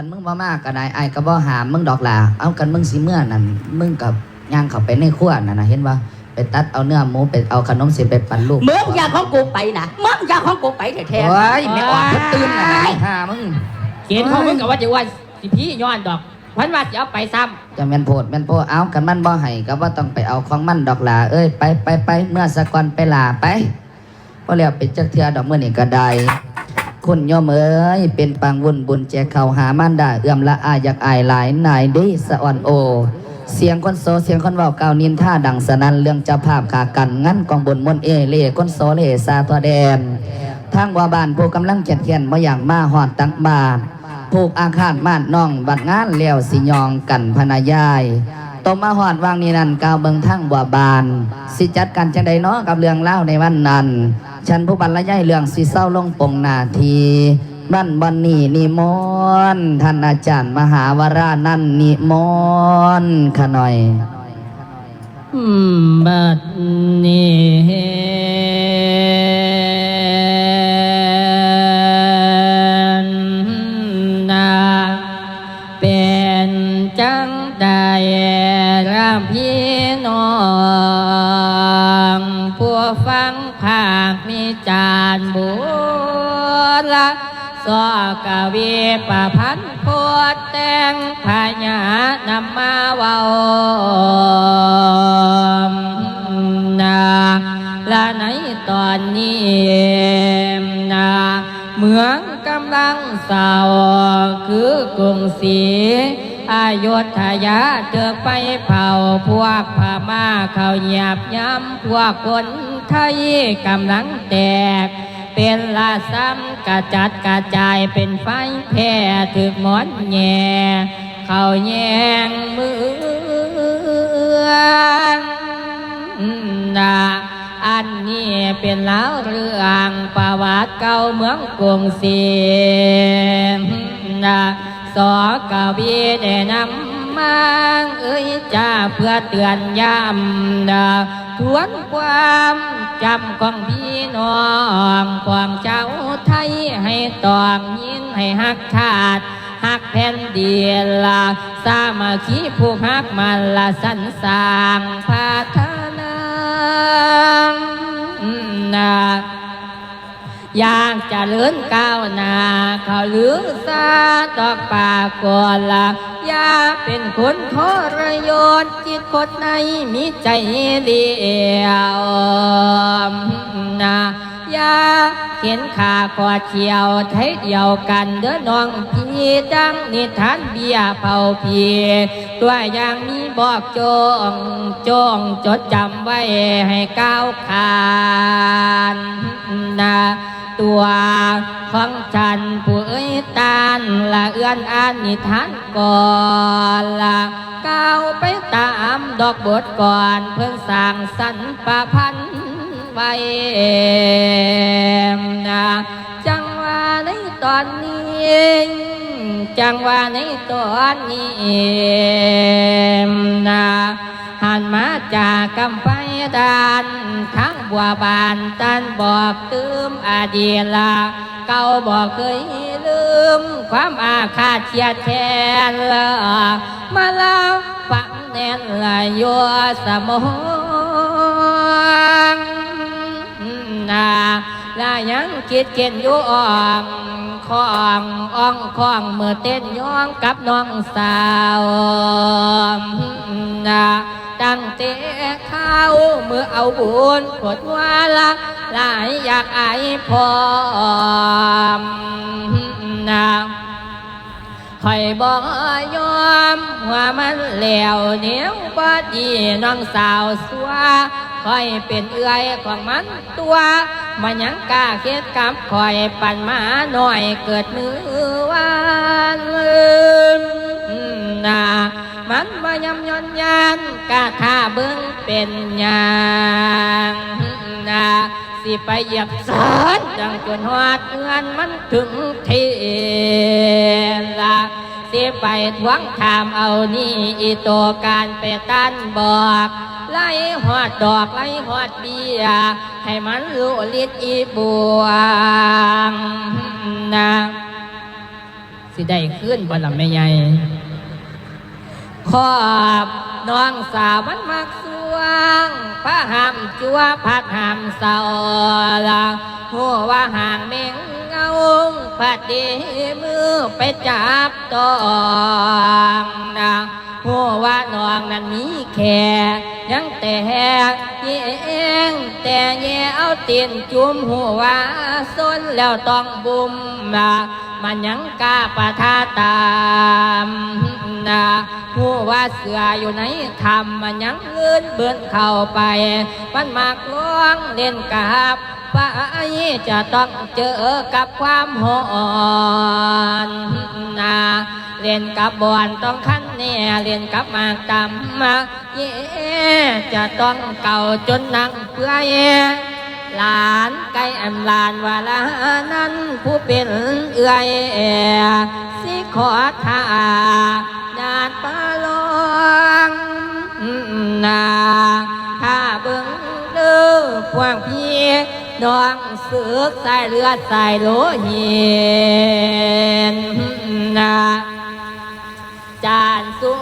คันมึงบ่มากก็ได้ไอ้ายก็บ่หามมึงดอกล่ะเอากันมึงสิเมื่อนั่นมึงกับย่างเข้าไปในครัวนั่นน่ะเห็นบ่ไปตัดเอาเนื้อหมูไปเอาขนมสิไปปั่นลูกมึงอยากของกูไปนะมึงอยากของกูไปแท้โอ้ยไม่ออกก็ตื่นน่ะนะหามึงเขียนของมึงกับว่าจะว่าสิพี่ย้อนดอกพันว่าจะเอาไปซ้จะแม่นโพดแม่นโพดเอากันมันบ่ให้ก็บ่ต้องไปเอาของมันดอกล่ะเอ้ยไปไปไปเมื่อสะก่อนไปลาไปบ่แล้วเป็นจักเทื่อดอกมื้อนี้ก็ได้ คุณโยมเอ้ยเป็นปางวุ่นบุญแจกเขาหามานดาเอื้อมละอายอยากอายหลายนายดีสะอ่อนโอ เสียงคนโซเสียงคนเว้าเก่านินท่าดังสนันเรื่องเจ้าภาพขากันงั้นกองบนมนเอเล่คนโซเล่ซาตัวแดนทางว่าบ้านผู้กำลังเขียนเขียนบ่อย่างมาหอดตักบาทผูกอาคาตมาดน้องบัดงานเลี้ยวสิยองกันพนายาย ตมมาหอดวางนี้นั่นกาวเบิงทั้งบัวบาน สิจัดการจังใดเนาะกับเรื่องเล่าในวันนั้น ฉันผู้บรรยายเรื่องสิเศร้าลงปงนาทีบ้านบอนนี่นิมนต์ท่านอาจารย์มหาวรานั่นนิมนต์ขะหน่อยบัดนี้ จังใดร่ำพี่น้องผู้ฟังภาคมีจานบุละสอกวีประพันธ์โพดแต่งพญานำมาเว้านาและในตอนนี้นาเมืองกำลังเศร้าคือกรุงศรี อายธยาเตือกไปเผาพวกพม่าเขาหยียบย้ำพวกคนไทยกำลังแตก เป็นลาซ้ำกระจัดกระจายเป็นไฟแพ่ถึกหมอนแง่เขาแยงมืองนาอันนี้เป็นเล่าเรื่องประวัติเก่าเมืองกรุงศรีนา สอกวีได้นำมาเอ้ยจ้าเพื่อเตือนย้ำนาทวนความจำของพี่น้องของเจ้าไทยให้ตองยินให้ฮักชาติฮักแผ่นดินละสามัคคีผู้ฮักมันละสันสางพัฒนานา อยากจะเลื่อนก้าวหน้าเขาหรือซาตอกปากกอนละอย่าเป็นคนทรยศจิตคนในมีใจเดียวนะอย่าเห็นขาขอเชียวไทยเดียวกันเด้อน้องพี่ดังนิทานเบียเผาพีตัวอย่างมีบอกจงจงจดจำไว้ให้ก้าวขานนะ ตัวของฉันผู้เอ้ยตานละเอื้อนอ่านนิทานก่อนละก้าวไปตามดอกบทก่อนเพิ่งสร้างสรรประพันธ์ไว้นะจังว่าในตอนนี้จังว่าในตอนนี้นะ หันมาจากกำไฟดานทั้งบัวบานตันบอกตืมอดีตละเก่าบอกเคยลืม ความอาฆาตเชียดแค้นละมาเล่าฟังแน่นละยัวสมองนาลายังคิดเก่นอยู่อ่องคองอ่องคองเมื่อเต้นย้องกับน้องสาวนา ตั้งเตะข้าวเมื่อเอาบุญผดว่าละหลายอยากอายพร้อมนาคอยบอกยอมว่ามันแล้วเนียวบอดีน้องสาวสัวคอยเป็นเอื้อยของมันตัวมันยังกล้าเคิดกับคอยปั่นมาหน่อยเกิดมือวาน กาท่าเบิ้งเป็นหยางนาสิไปเหยียบสอนดังจนหอดเงินมันถึงทีละสิไปทวงถามเอานี่อีโตวการไปตันบอกไล่หอดดอกไล่หอดเบียให้มันรู้ลิดอีบวงนะสิได้ขึ้นบ่ละแม่ใหญ่ขอบ น้องสาวมันมักสวงพระหามจัวพัดหามเสาละหัวว่าห่างเมงเงาพัดดีมือไปจับต้องนะหัวว่าน้องนั้นมีแค่ยังแต่เย่งแต่แย่เอาตีนจุ่มหัวว่าส้นแล้วต้องบุมนะ มันยังกล้าปะทาตามนะหัวว่าเสืออยู่ในธรรมมันยังเงินเบือนเข้าไป มันมากล้องเล่นกับป้าจะต้องเจอกับความหอนนะเล่นกับบอนต้องคันแน่เล่นกับหมากตำมาเย่จะต้องเก่าจนนังเปื่อย หลานไก่แอมลานวาลานั้นผู้เป็นเอื้อยสิขอทาญาติปาลองนาถ้าเบิ่งเด้อพวกพี่น้องเสือกใส่เลือดใส่โลหินนา จานสุ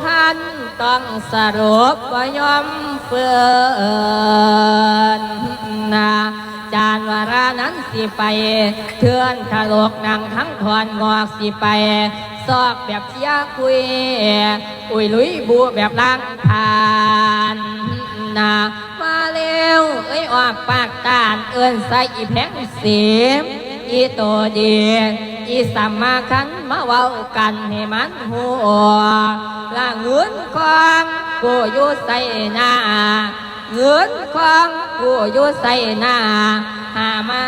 พันต้องสรุปว่ายอมเฟื่อนนาจานวารานั้นสิไป เทือนทะลกนางทั้งทอนงอกสิไปซอกแบบเชียคุย อุยลุยบูแบบล้างทานนามาเร็วเอ้ยออกปากตาลเอิ้นใส่อีแพงเสียมอีโตดี อีสัมมาคันมาเว้ากันให้มันหัวละเงินของกูอยู่ใส่หน้าเงินของกูอยู่ใส่หน้าหามา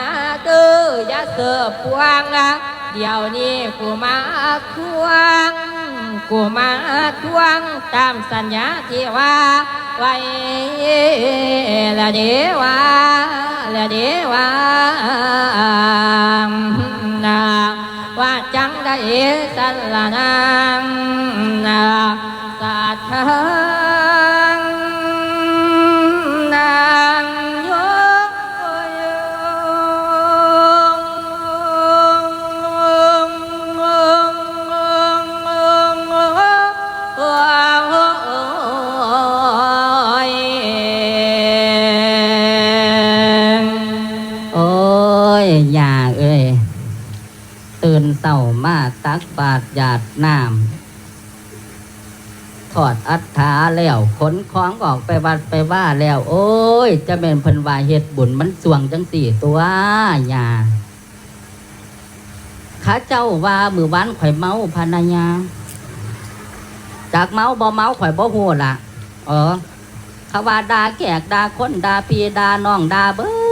ตื้อยาเสือพวงละเดี๋ยวนี้กูมาควง กูมาทวงตามสัญญาที่ว่าไว้ละเดีว่าละเดีวานา ลละนานา ตื่นเศร้ามาตักบาตรหยาดน้ำถอดอัฐาแล้วขนของออกไปวัดไปว่าแล้ว โอ้ย จะเป็นพันวาเฮ็ดบุญมันสวงจังสี่ตัวอย่าข้าเจ้าว่ามือวันข่อยเมาพานายา จากเมาบ่เมาข่อยบ่ฮู้ล่ะเออเขาว่าดาแขกดาคนดาพีดาน้องดาเบิด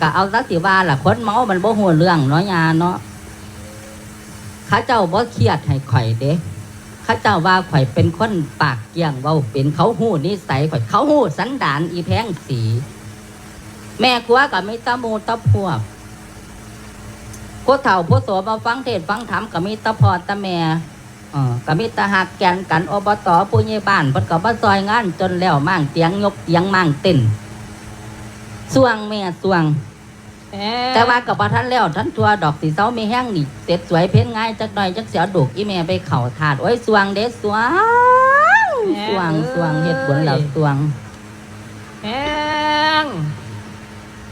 ก็เอาสักสิว่าล่ะคนเมามันบ่ฮู้เรื่องเนาะยาเนาะข้าเจ้าบ่เครียดให้ข่อยเด้ข้าเจ้าว่าข่อยเป็นคนปากเกี้ยงเว้าเป็นเขาฮู้นิสัยข่อยเขาฮู้สันดานอีแพงสี แม่ครัวก็มีตะหมูตะพวกผู้เฒ่าผู้โสมาฟังเทศฟังธรรมก็มีตะพอตะแม่ก็มีตาหักแกนกันอบตผู้ใหญ่บ้านเพิ่นก็มาซอยงานจนแล้วมั่งเตียงยกเตียงมั่งเต้น สวงแม่สวง แต่ว่ากับท่านแล้วท่านตัวดอกสีเสาไม่แห้งนี่เสร็จสวยเพ้นง่ายจักหน่อยจักเสียดุกอีแม่ไปเข่าถาดโอ้ยสวงเด้สวงสวงสวงเฮ็ดบุญแล้วสวงแพง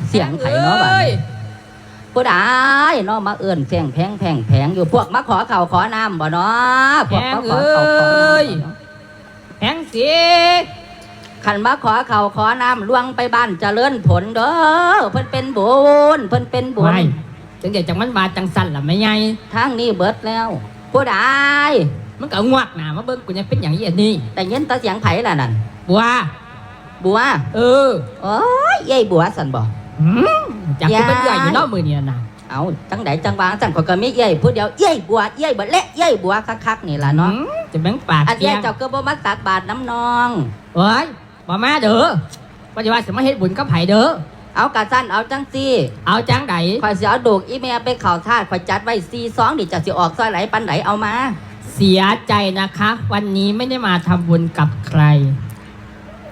เสียงไผเนาะบัดนี้ผู้ใดเนาะมาเอื่นแพงแพงแพงแพงอยู่พวกมาขอเข่าวขอน้ำบ่เนาะพวกมาขอเข่าวขอน้ำบ่เนาะแพงสิ ขันมาขอเขาวขอน้ำล่วงไปบ้านเจริญผลเด้อเพิ่นเป็นบุญเพิ่นเป็นบุญไว้จังเดี๋ยวจังมันบาจังสั่นล่ะไม่ไงทางนี้เบิดแล้วผู้ใดมันก็งวกหน้ามาเบิ่งกูยังเป็นอย่างนี้อันนี้แต่ยินแตาเสียงไผล่ะนั่นบัวบัวเออโอ้ยยายบัวสันบ่หืมจากกูเป็นยายเอื้อยอยู่เนอกมือเนี่ยนะเอาจังไดจังหวางจังข่อยก็มียายผู้เดียวยายบัวยายบัวเละยายบัวคักๆนี่ล่ะเนาะหืมจะแบ่งปากอันเสียายยงเจ้าก็บ่มักตักบาตรน้ำนองเอ้ย บ่มาเด้อปัจจุบันสมาเฮ็ดบุญกับไผเด้อ เอากะสั้นเอาจังซี่เอาจังไดข่อยสิเอาดูกอีแม่ไปเข้าทาสข่อยจัดไว้42นี่จะสิออกซอยไหลปันไหนเอามา เสียใจนะคะ วันนี้ไม่ได้มาทำบุญกับใคร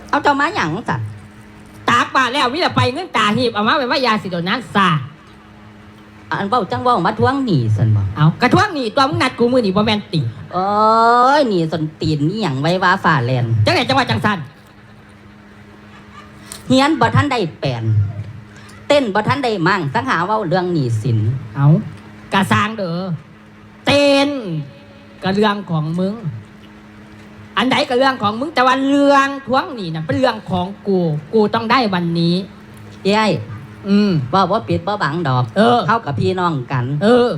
เอาเจ้ามาหยังจ้ะตากบาทแล้ววิละไปเงินตาหีบเอามาเป็นว่ายาสิโดนัสซาอันเว้าจังเว้ามาทวงหนี้ซั่นบ่เอากระท้วงนี่ตัวมึงนัดกูมือนี่บ่แม่นติ โอ้ยหนี้สนตีนนี่หยังไว้ว่าฝ่าแลนจังไหนจังหวัดจังสัน เฮียนบ่ทันได้แปลนเต้นบ่ทันได้มั่งสังหาเว้าเรื่องหนี้สินเอากระสร้างเด้อเต้นกระเรื่องของมึง อันใดก็เรื่องของมึงแต่ว่าเรื่องทวงหนี่นะเป็นเรื่องของกู กูต้องได้วันนี้เอ้ยอืมเว่าบ่ปิดบ่บังดอกเออเฮากับพี่น้องกัน เออ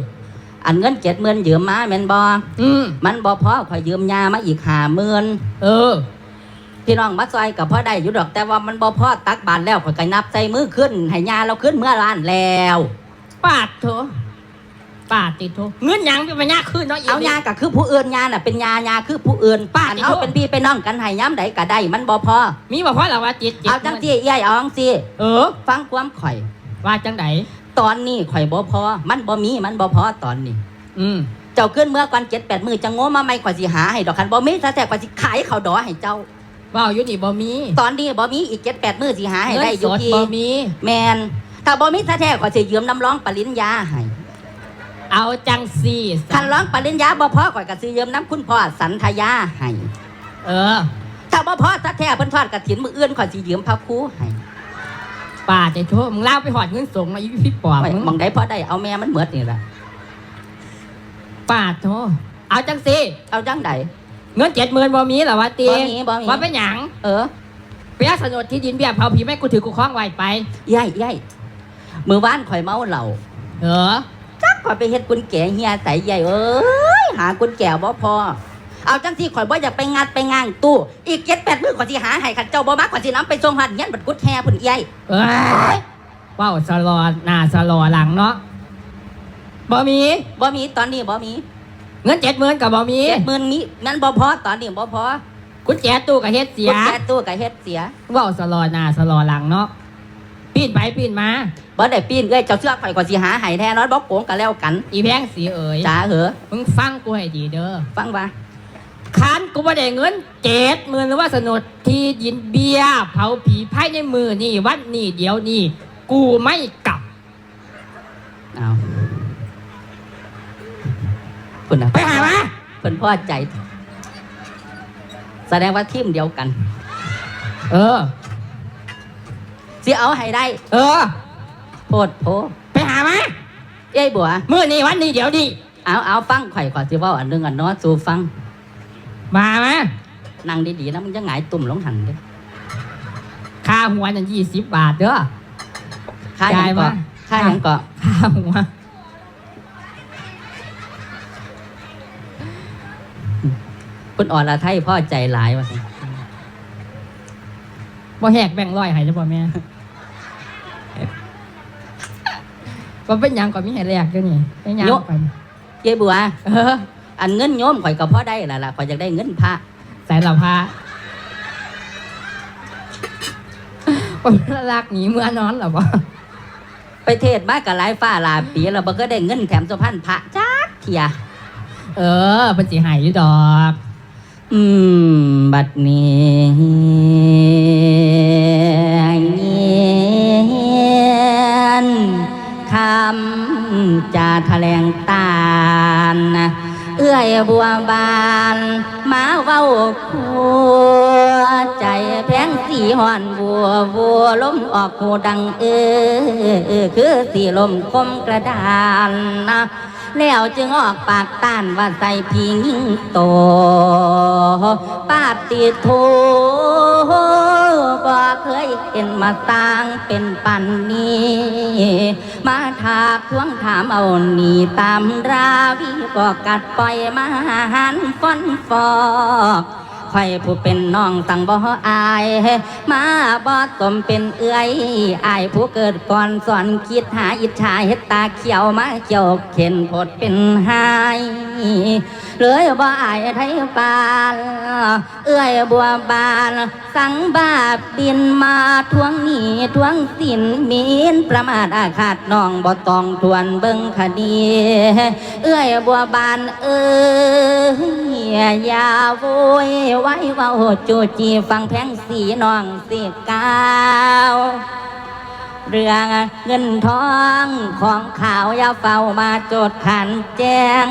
อันเงิน70,000ยืมมาแม่นบ่อืม มันบ่พอข่อยยืมยามาอีก50,000เออ พี่น้องมาซอยกับพ่อได้อยู่ดอก แต่ว่ามันบ่พอตักบานแล้วข่อยก็นับใส่มือขึ้นให้ยาเราขึ้นเมื่อล้านแล้วปาดโถปาดติดโถเงินหยังเป็นปัญญาขึ้นเนาะเอายาก็คือผู้อื่นยาน่ะเป็นยายาคือผู้อื่นป้าอันอีเฮาโถ่เป็นพี่เป็นน้องกันให้ย้ำใดก็ได้ มันบ่พอมีบ่เพราะเราว่าจิตจิตเอาจังซี่เอ้ยเอาจังซี่เออ ฟังความข่อย ว่าจังไหนตอนนี้ข่อยบ่พอ มันบ่มีมันบ่พอตอนนี้ อืมเจ้าขึ้นเมื่อก่อน7 8มื้อจังโง่มาใหม่ข่อยสิหาให้ดอกคันบ่มีซะแต่ข่อยสิขายข้าวดอให้เจ้า ว่าอยู่นี่บ่มีตอนนี้บ่มีอีก7 8มื้อสิหาให้เงิได้นอสยู่ดที่บ่มี แม่นถ้าบ่มีซะแท้ข่อยสิยืมน้ำร้องปริญญาให้เอาจังสี่คันร้องปริญญาบ่พอข่อยก็สิยืมน้ำคุณพ่อสันทยาให้เออ ถ้าบ่พอซะแท้เพิ่นทอดกฐินมื้ออื่นข่อยสิยืมพระครูให้ป่าจะโทษมึงเล่าไปหอดเงินส่งมาอยู่พี่ปอบไว้มึงมองได้พอได้เอาแม่มันเหมือดนี่ล่ะป่าโทษเอาจังสิเอาจังใด เงินเจ็ดหมื่นบ่มีเหรอวะตีบ่มีบ่มี ว่าเป็นหยังเออเปียสนดที่ดินเบี้ยเผาผีแม่กูถือกูคล้องไว้ไปยายยายมื้อวานข่อยเมาเหล้าเออจักข่อยไปเฮ็ดกุญแจเฮียใส่ใหญ่เอ้ยหากุญแจบ่พอ เอาจังซี่ข่อยบ่อยากไปงัดไปง้างตู้อีก7 8มื้อข่อยสิหาให้คันเจ้าบ่มาข่อยสินำไปส่งหัดเฮียนบัดกุดแฮพุ่นยายเอ้ยว้าวสลอหน้าสลอหลังเนาะบ่มีบ่มีตอนนี้บ่มี เงินเจ็ดหมื่นกับบ่มี70,000นี้มันบ่พอตอนนี้บ่พอกุญแจตู้กับเฮ็ดเสียกุญแจตู้ก็เฮ็ดเสียว้าวสลอหน้าสลอหลังเนาะปีนไปปีนมาบ่ได้ปีนเอ้ยเจ้าเสื้อข่อยก็สิหาให้แท้นอนบ่โกงกันแล้วกัน อีแพงสีเอ๋ยจ้าเหอะมึงฟังกูให้ดีเด้อฟังว่าคันกูไม่ได้เงินเจ็ดหมื่นหรือว่าสนดที่ดินเบียร์เผาผีภายในมือนี่วันนี้เดี๋ยวนี้กูไม่กลับเอาเพิ่นน่ะไปหามาเพิ่นพอใจ แสดงว่าทีมเดียวกันเออ สิเอาให้ได้เออ โพดโพไปหามาเอ้ยบัว มือนี่วันนี้เดี๋ยวนี้เอาเอาฟังข่อยขอสิเว่าอันหนึงอันเน้อสู่ฟัง มามานั่งดีๆนะมึงจะหงายตุ่มลงหันเด้อค่าหัวนั่นยี่สิบบาทเด้อ ค่าหยังจ่ายก็มา ค่าหยังก็ค่าหัว คุณอ่อนละไทยพ่อใจหลายว่าซั่นบ่แหกแบ่งร้อยให้เด้อบ่แม่บ่เป็นหยังก็มีให้แลกเด้อนี่ไปหยังไปเอ้ยบัวเอออันเงินโยมข่อยก็พอได้ล่ะล่ะข่อยอยากได้เงินพระใส่ละพาผมรักหนีเมื่อนอนเหรอบ่ไปเทศมากับหลายฟ้าหลายปีแล้วบ่ก็ได้เงินแถมสุพรรณพระจักเที่ยเออเป็นสิใหายอยู่ดอกอืม บัดนี้คำจะแถลงตานเอื้อยบัวบานมาเว้าคัวใจแพงสีหอนบัวบัวล้มออกหูดังเออเออคือสีลมคมกระดานนะ แล้วจึงออกปากต้านว่าใส่พิงโตปาติโทบ่เคยเห็นมาสร้างเป็นปันนี้ มาถากทวงถามเอาหนีตามราวีก็กัดปล่อยมาหันฟอนฟอก ไฟผู้เป็นน้องสั่งบ่อาย มาบ่สมเป็นเอื้อยอายผู้เกิดก่อนสอนคิดหาอิจฉาเฮ็ดตาเขียวมาเกี่ยวเข็นพดเป็นหายเลยบ่อายไทยปานเอื้อยบัวบาน สังบาปดินมาทวงหนี้ทวงสินมีนประมาทอาฆาตน้องบ่ต้องทวนเบิ่งคดี เอื้อยบัวบานเอ้ยอย่าโวยไว้ว่าจูจีฟังแพงสีน้องสีกาว เรื่องเงินทองของข่าวอย่าเฝ้ามาโจดขันแจ้ง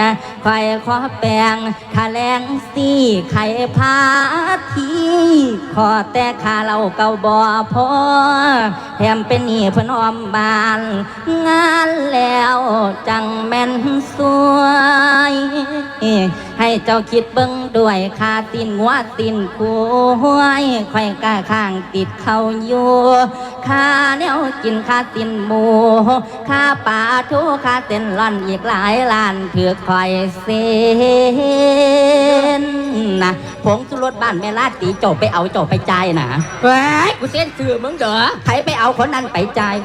นะคอยขอแปลงคาแรงสี่ไข่พาทีขอแต่คาเราเก่าบ่อพอแถมเป็นหนี้พนอมบาน งานแล้วจังแม่นสวยให้เจ้าคิดเบิ่งด้วยคาตินหัวตินคูห้วยค่อยกล้าข้างติดเขาอยู่ค่าแนวกินค่าตินหมูค่าป่าทูค่าเต้นร่อนอีกหลายล้านเพื่อคอยเส้นนะผงสุรสบ้านแม่ลาดตีโจบไปเอาโจบไปจ่ายนะเฮ้ยกูเส้นสื่อมึงเด้อใครไปเอาคนนั้นไปจ่าย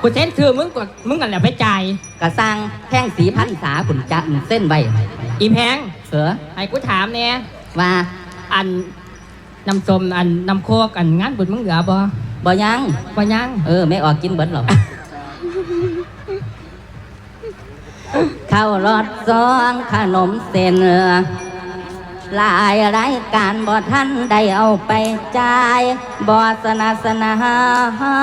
กูเส้นสื่อมึงกว่ามึงกันแหละไปจ่ายกระสังแท่งสีพันษาขุนจันเส้นไว้อีแพงเออให้กูถามเนี่ยว่าอันน้ำส้มอันน้ำโคกอันงานบุญมึงเหลือบ่ บ่ยัง บ่ยัง เออไม่ออกกินเบิดหรอกข้าวรอดซองขนมเส้น หลายรายการบ่ท่านได้เอาไปจ่ายบ่สนาสนาให้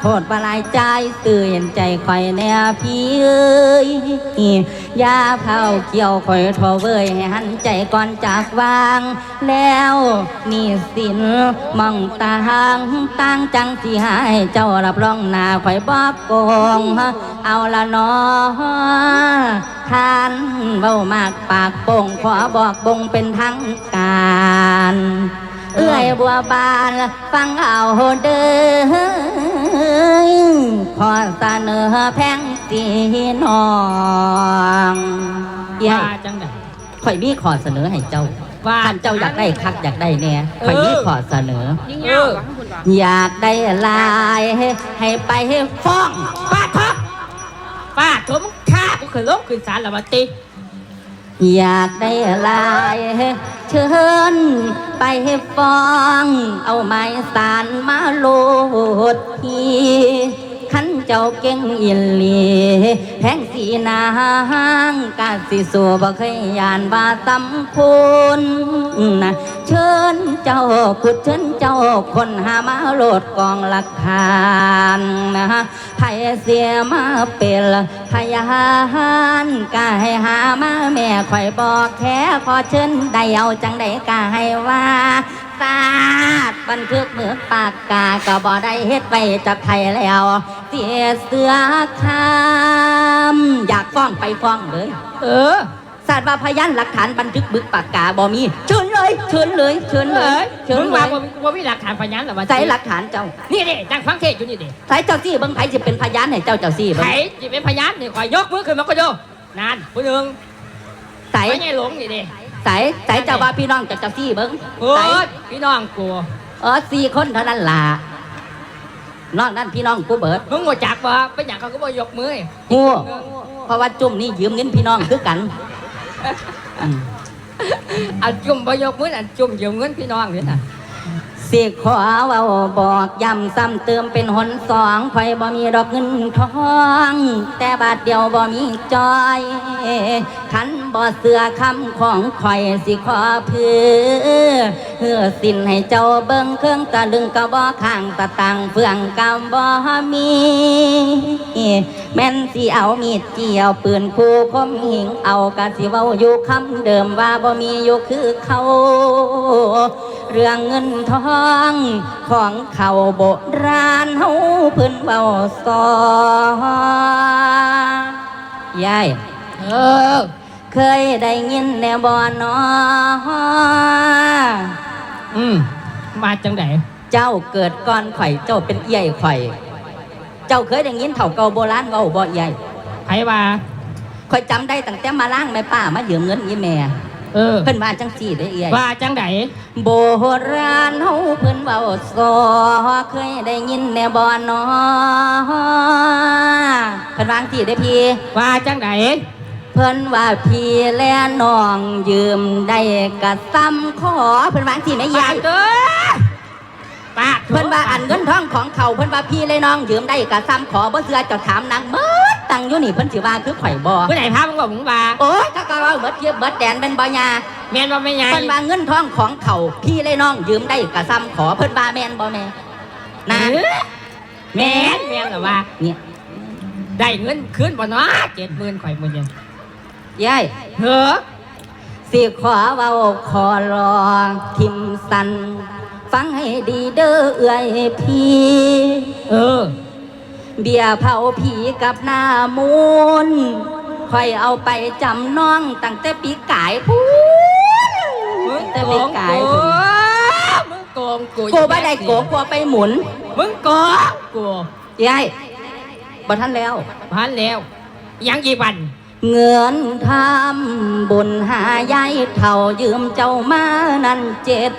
โพดบลายใจตื่นใจคอยแน่พี่เอ้ยยาเผาเกี่ยวคอยทอเว้ยให้หันใจก่อนจากวาง แล้วนี่สินมองตาหางตั้งจังสิให้เจ้ารับรองหน้าคอยบอกโกงเอาละนอท่านเบ้ามากปากโป่งขอบอกบงเป็นทางการ เอื้อยบัวบานฟังเอาเด้อขอเสนอแพงสีน้องยาว่ายจังได ข่อยมีขอเสนอให้เจ้าว่าท่านเจ้าอยากได้คักอยากได้แน่ข่อยมีขอเสนอ ยิ่งเงาอยากได้ลายให้ไปให้ฟ้องป้าท็อปป้าโถมึงฆ่ากูเคยลงขึ้นศาลแล้วมาติ อยากได้ลาย เชิญไปฟ้อง เอาไม้สารมาโลดที ขันเจ้าเก่งอินลีแพงสีนางกาสิสัวบ่เคยยานว่าสำคุณนะเชิญเจ้าขุดเชิญเจ้าคนหามาโหลดกองหลักฐานนะไผเสียมาเป็นพยานกาให้หามาแม่คอยบอกแค่ขอเชิญได้เอาจังได้กาให้ว่า ศาสตร์บันทึกเมืองปากกาก็บ่ได้เฮ็ดไปจากไทยแล้วเสียเสือคำอยากฟ้องไปฟ้องเลย เออศาสตร์ว่าพยานหลักฐานบันทึกบึกปากกาบ่มีเชิญเลยเชิญเลยเชิญเลเอ้ยยเชิญมึงเลว่ายบ่บ่มีหลักฐานพยานเหรอวะใส่หลักฐานเจ้านี่ดิจังฟังเทศอยู่นี่ดิใส่เจ้าซี่เบิ่งไผสิเป็นพยานให้เจ้าเจ้าซี่ไผเบิ่งจะเป็นพยานนี่คอยยกมือขึ้นมาก็โยนานผู้หนึ่งใส่ไม่ใช่หลงนี่ดิ ใส่ใส่เจ้าว่าพี่น้องเจ้าเจ้าซี่เบิ่งโอ้ใส่ยพี่น้องกูเออสี่คนเท่านั้นล่ะนอกนั้นพี่น้องกูเบิดมึงบ่จักบ่เป็นหยังเขาก็บ่ยกมือฮู้เพราะว่าจุ่มนี่ยืมเงินพี่น้องคือกันอืมอันจุ่มบ่ยกมืออันจุ่มยืมเงินพี่น้องนี่น่ะ สิขอเว้าบอกย้ำซ้ำเติมเป็นหนสองข่อยบ่มีดอกเงินทอง แต่บาทเดียวบ่มีจอยขันบ่เสือคำของข่อยสิขอเพื่อเพื่อสินให้เจ้าเบิ่งเครื่องตะลึงก็บ่ข้างตะตังเฟืองกำบ่มี แม่นสิเอามีดเกี่ยวปืนคู่คมหิงเอากะสิเว้าอยู่คำเดิมว่าบ่มีอยู่คือเขา เรื่องเงินทองของเขาโบราณเฮาเพิ่นเบาซอยายเออเคยได้ยินแน่บ่นออืมมาจังไดเจ้าเกิดก่อนข่อยเจ้าเป็นเอี่ยข่อย เจ้าเคยได้ยินเถ่าเก่าโบราณเว้าบ่ใหญ่ไผว่าข่อยจำได้ตั้งแต่มาล่างแม่ป้ามายืมเงินยี่แม่ เออ เพิ่นว่าจังซี่ได้อเอี่ยว่าจังไดโบราณเฮาเพิ่นเว้าซอเคยได้ยินแน่บ่นอเพิ่นวาจังซี่ได้อพี่ ว่าจังไดเพิ่นว่าพี่และน้องยืมได้กะซ้ำขอเพิ่นวาจังซี่แม่ยายเด้อ ป้าเพิ่นว่าอันเงินทองของเขาเพิ่นว่าพี่และน้องยืมได้กะซ้ำขอบ่เชื่อเจ้าถามนางเบิดตังอยู่นี่เพิ่นสิว่าคือข่อยบ่ผู้ใดพามึงบอกมึงว่าโอ้ยก็ก็ว่าเบิดเทียบเบิดแดนเป็นบ่ยาแม่นว่าไม่ไงเพิ่นว่าเงินทองของเขาพี่และน้องยืมได้กะซ้ำขอเพิ่นว่าแม่นบ่แม่นะเออแม่นแม่นเหรอวะเนี่ยได้เงินคืนบ่เนาะเจ็ดหมื่นข่อยมื้อเดียวยายเฮ้อสิขอเว้าขอรองทิมสัน ฟังให้ดีเด้อเอื้อยพี่ เออ เบียร์เผาผีกับหน้ามูลคอยเอาไปจำน้องตั้งแต่ปีกายพูนมึงแต่โกปีงกายกูพูนมึงโกงกูกูไม่ได้โกงกูเอาไปหมุน มึงโกงกูยายบ่ท่านแล้วพันแล้ว ยังกี่วันเงินทำบุญหายายเท่ายืมเจ้ามานั่นเจ็ด